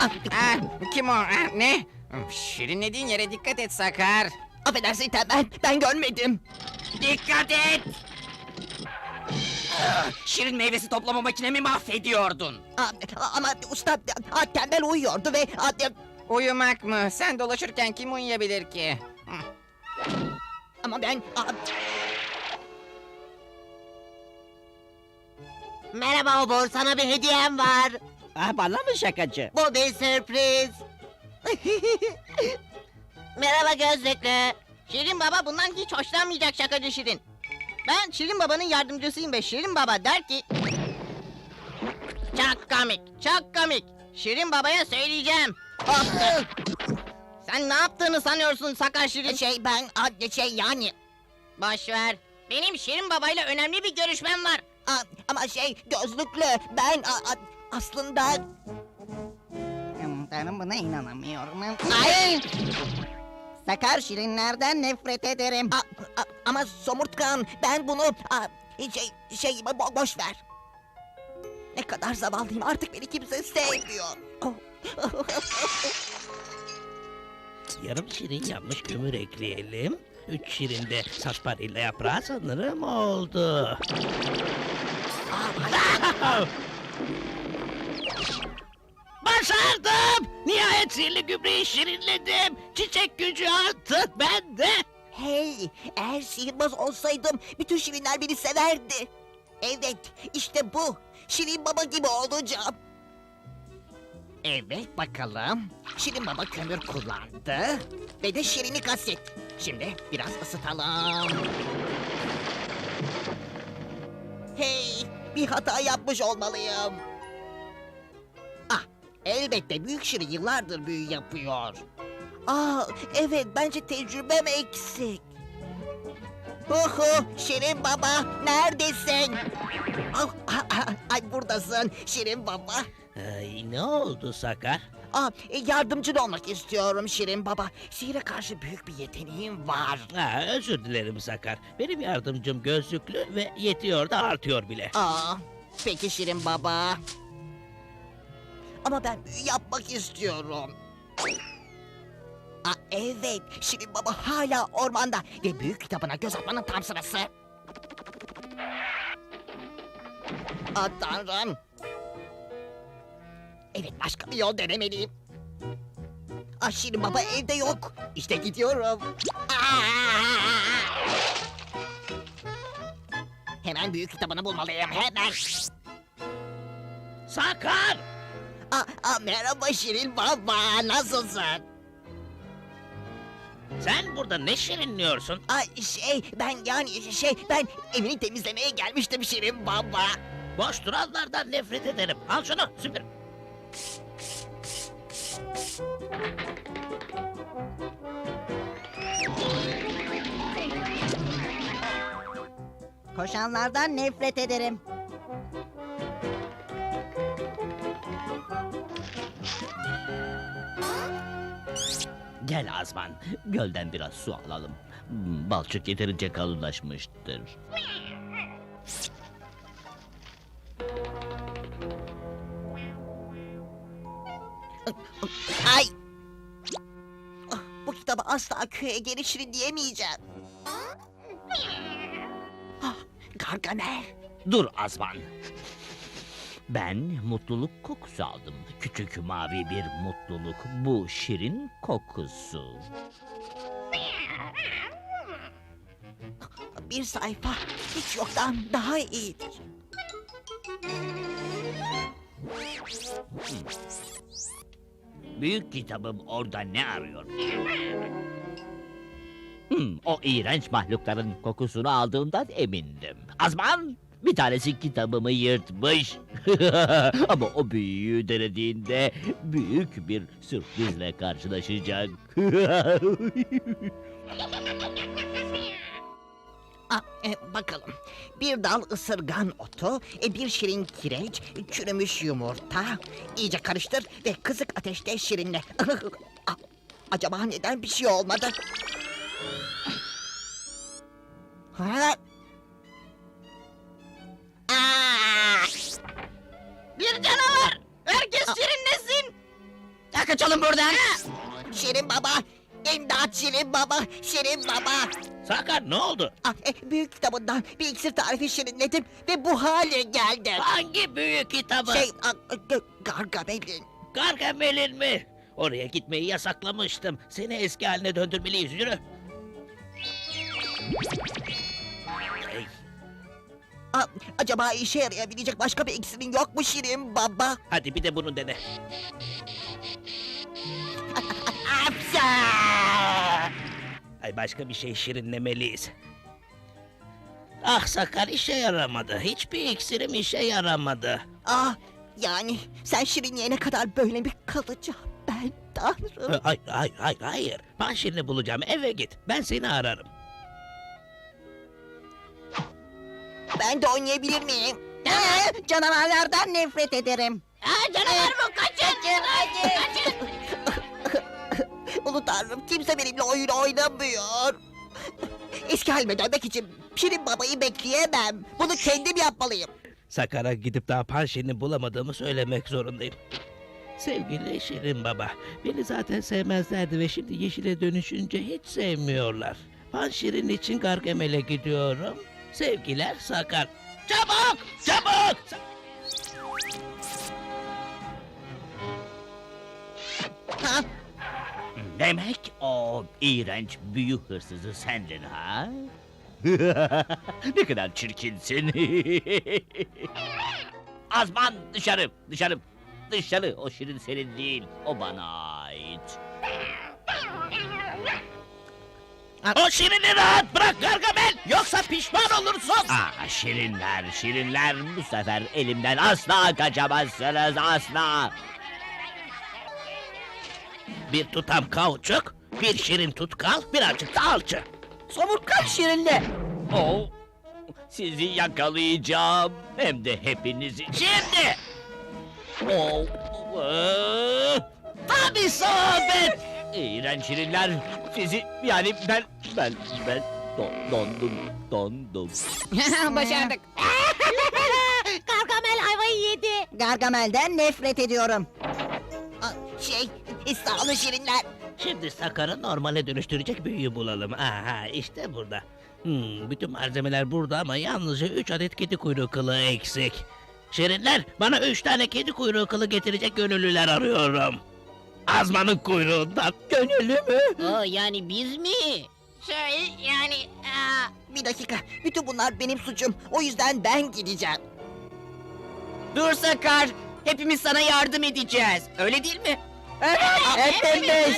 Ah, kim o? Ah, ne? Şirinlediğin yere dikkat et Sakar. Affedersin tembel, ben görmedim. Dikkat et! Ah, Şirin meyvesi toplama makinemi mahvediyordun. Aa, ama usta aa, tembel uyuyordu ve aa, Uyumak mı? Sen dolaşırken kim uyuyabilir ki? Hı. ama ben aa, Merhaba Obur, sana bir hediyem var. Ah bana mı şakacı? Bu bir sürpriz. Merhaba gözlüklü. Şirin Baba bundan hiç hoşlanmayacak şakacı Şirin. Ben Şirin Baba'nın yardımcısıyım ve Şirin Baba der ki... Çok komik, çok komik. Şirin Baba'ya söyleyeceğim. aa, Sen ne yaptığını sanıyorsun sakar Şirin? şey ben aa, şey yani Boş ver. Benim Şirin Baba'yla önemli bir görüşmem var. aa, ama şey gözlüklü ben aa, aslında Ben buna inanamıyorum. ay Sakar şirinlerden nefret ederim. aa, aa, ama somurtkan ben bunu aa, şey şey bo- boş ver. Ne kadar zavallıyım artık beni kimse sevmiyor. Yarım şirin yanmış kömür ekleyelim. Üç şirin de sarsaparilla yaprağı sanırım oldu. Başardım! Nihayet sihirli gübreyi şirinledim. Çiçek gücü artık bende. Hey, eğer sihirbaz olsaydım bütün şirinler beni severdi. Evet, işte bu. Şirin baba gibi olacağım. Evet bakalım. Şirin baba kömür kullandı. Ve de şirini kaset. Şimdi biraz ısıtalım. Hey, bir hata yapmış olmalıyım. Ah, elbette büyük şirin yıllardır büyü yapıyor. Aa, evet bence tecrübem eksik. Huhu, Şirin Baba neredesin? Ah, ah, ah, Ay buradasın Şirin Baba. Ay, ne oldu Sakar? Aa, e, yardımcın olmak istiyorum Şirin Baba. Sihire karşı büyük bir yeteneğim var. Ha, özür dilerim Sakar. Benim yardımcım gözlüklü ve yetiyor da artıyor bile. Aa, peki Şirin Baba. Ama ben yapmak istiyorum. Aa, evet, Şirin Baba hala ormanda ve büyük kitabına göz atmanın tam sırası. Aa, tanrım. Evet, başka bir yol denemeliyim. Aa, Şirin Baba evde yok. İşte gidiyorum. Hemen büyük kitabını bulmalıyım, hemen. Sakar! Aa, aa, merhaba Şirin Baba, nasılsın? Sen burada ne şirinliyorsun? Ay şey ben yani şey ben evini temizlemeye gelmiştim Şirin Baba. Boş duranlardan nefret ederim. Al şunu süpür. Koşanlardan nefret ederim. Gel Azman, gölden biraz su alalım. Balçık yeterince kalınlaşmıştır. Ay. Ah, Bu kitabı asla köye geri Şirin diyemeyeceğim. Ah, Gargamel. Dur Azman. Ben mutluluk kokusu aldım. Küçük mavi bir mutluluk. Bu şirin kokusu. Bir sayfa hiç yoktan daha iyidir. Büyük kitabım orada ne arıyor? Hmm, o iğrenç mahlukların kokusunu aldığımdan emindim. Azman! Bir tanesi kitabımı yırtmış. Ama o büyüyü denediğinde büyük bir sürprizle karşılaşacak. Ah, e, bakalım. Bir dal ısırgan otu, e, bir şirin kireç, çürümüş yumurta. İyice karıştır ve kısık ateşte şirinle. Ah, Acaba neden bir şey olmadı? Ha? Kaçalım buradan. Şirin baba. İmdat Şirin baba. Şirin baba. Sakar ne oldu? Ah, e, büyük kitabından bir iksir tarifi şirinledim ve bu hale geldim. Hangi büyük kitabı? Şey, ah, e, Gargamel'in. Gargamel'in mi? Oraya gitmeyi yasaklamıştım. Seni eski haline döndürmeliyiz. Yürü. Hey, Ah, acaba işe yarayabilecek başka bir iksirin yok mu Şirin baba? hadi bir de bunu dene. Ay başka bir şey şirinlemeliyiz. Ah Sakar işe yaramadı. Hiçbir iksirim işe yaramadı. Ah, yani sen şirinleyene kadar böyle mi kalacağım ben tanrım? Hayır, hayır, hayır, hayır. Ben şirini bulacağım. Eve git. Ben seni ararım. Ben de oynayabilir miyim? Ee, canavarlardan nefret ederim. Aa, canavar bu kaçın. Kaçın. Ulu tanrım kimse benimle oyun oynamıyor. Eski halime dönmek için Şirin babayı bekleyemem. Bunu kendim yapmalıyım. Sakar'a gidip daha Panşin'i bulamadığımı söylemek zorundayım. Sevgili Şirin Baba, beni zaten sevmezlerdi ve şimdi yeşile dönüşünce hiç sevmiyorlar. Panşirin için Gargamel'e gidiyorum. Sevgiler Sakar. Çabuk! Çabuk! Ha? Demek o iğrenç büyü hırsızı sendin ha? ne kadar çirkinsin. Azman dışarı, dışarı, dışarı. O şirin senin değil, o bana ait. O Şirin'i rahat bırak Gargamel! Yoksa pişman olursun! Aa, şirinler, şirinler bu sefer elimden asla kaçamazsınız, asla. Bir tutam kauçuk, bir şirin tutkal, birazcık da alçı. Somurtkan şirinle. Oh, sizi yakalayacağım. Hem de hepinizi. Şimdi! Oh, oh, Tam isabet! İğrenç şirinler. Sizi yani ben ben ben don- dondum dondum. Başardık. Gargamel ayvayı yedi. Gargamel'den nefret ediyorum. Sağ olun Şirinler. Şimdi Sakar'ı normale dönüştürecek büyüyü bulalım. Aha işte burada. Hmm, bütün malzemeler burada ama yalnızca 3 adet kedi kuyruğu kılı eksik. Şirinler bana 3 tane kedi kuyruğu kılı getirecek gönüllüler arıyorum. Azmanın kuyruğundan gönüllü mü? Oo, yani biz mi? Şey yani... Aa, Bir dakika, bütün bunlar benim suçum. O yüzden ben gideceğim. Dur Sakar. Hepimiz sana yardım edeceğiz. Öyle değil mi? Hepimiz.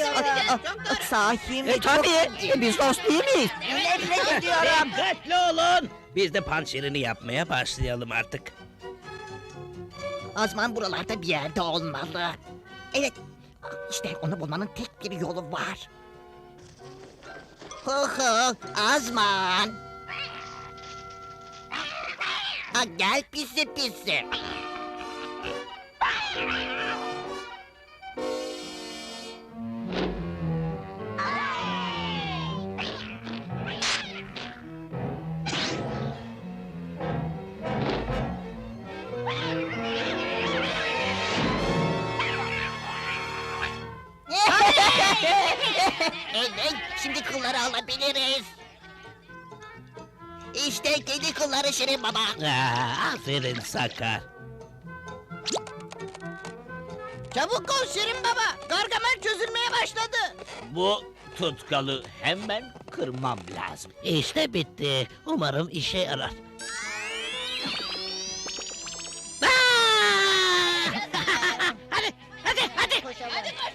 Sahi mi? E, tabii. Biz dost değil miyiz? Nefret ediyorum. Dikkatli olun. Biz de pançerini yapmaya başlayalım artık. Azman buralarda bir yerde olmalı. Evet, işte onu bulmanın tek bir yolu var. Hı hı, Azman. Ha, gel pisi pisi. evet, şimdi kılları alabiliriz. İşte kedi kılları Şirin Baba. Aa, aferin Sakar. çabuk ol Şirin baba. Gargamel çözülmeye başladı. Bu tutkalı hemen kırmam lazım. İşte bitti. Umarım işe yarar.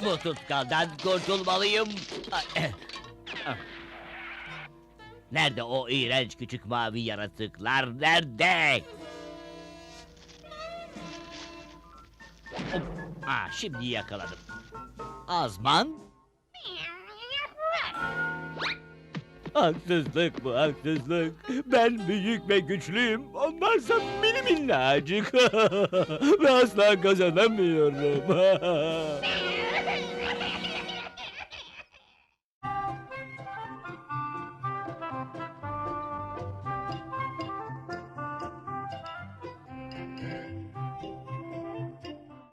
Bu tutkaldan kurtulmalıyım. Nerede o iğrenç küçük mavi yaratıklar? Nerede? Hop. Ah, şimdi yakaladım. Azman? Haksızlık bu haksızlık. Ben büyük ve güçlüyüm. Onlarsa mini minnacık. ve asla kazanamıyorum.